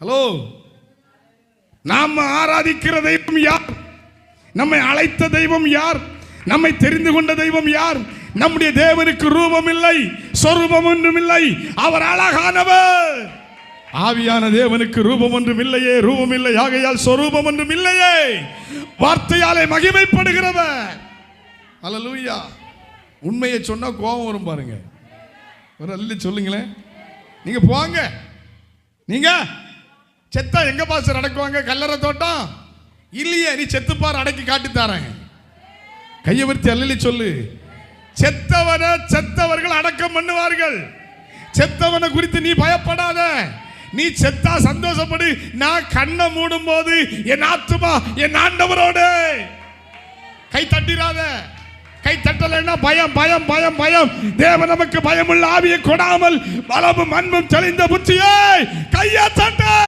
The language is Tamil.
ஹலோ. நாம் ஆராதிக்கிற தெய்வம் யார்? நம்மை அழைத்த தெய்வம் யார்? நம்மை தெரிந்து கொண்ட தெய்வம் யார்? நம்முடைய தேவனுக்கு ரூபம் இல்லை சொரூபம் ஒன்றும் இல்லை. அவர் அழகானவர். ஆவியான தேவனுக்கு ரூபம் ஒன்றும் இல்லையே ரூபம் இல்லை. ஆகையால் சொரூபம் ஒன்றும் இல்லையே. வார்த்தையாலே மகிமைப்படுகிறவர். அலலூயா உண்மையை சொன்னா கோபம் வரும் பாருங்க. ஒரு அள்ளி சொல்லுங்களேன். நீங்க போங்க. நீங்க செத்தா எங்க பாசர் அடக்குவாங்க கல்லறை தோட்டம்? இல்லையே நீ செத்துப்பார் அடக்கி காட்டி தாரேன். கையை விரித்து அல்லி சொல்லு. செத்தவனை செத்தவர்கள் அடக்கம் பண்ணுவார்கள். செத்தவனை குறித்து நீ பயப்படாத. நீ செத்தா சந்தோஷப்படு. நான் கண்ணை மூடும் போது என் ஆத்துமா என் ஆண்டவரோடு. கை தட்டிடாத கை தட்டலைன்னா பயம் பயம் பயம் பயம். தேவன் நமக்கு பயமுள்ள ஆவியை கொடாமல் பலமும் அன்பும் தெளிந்த புத்தியை கையை தட்ட.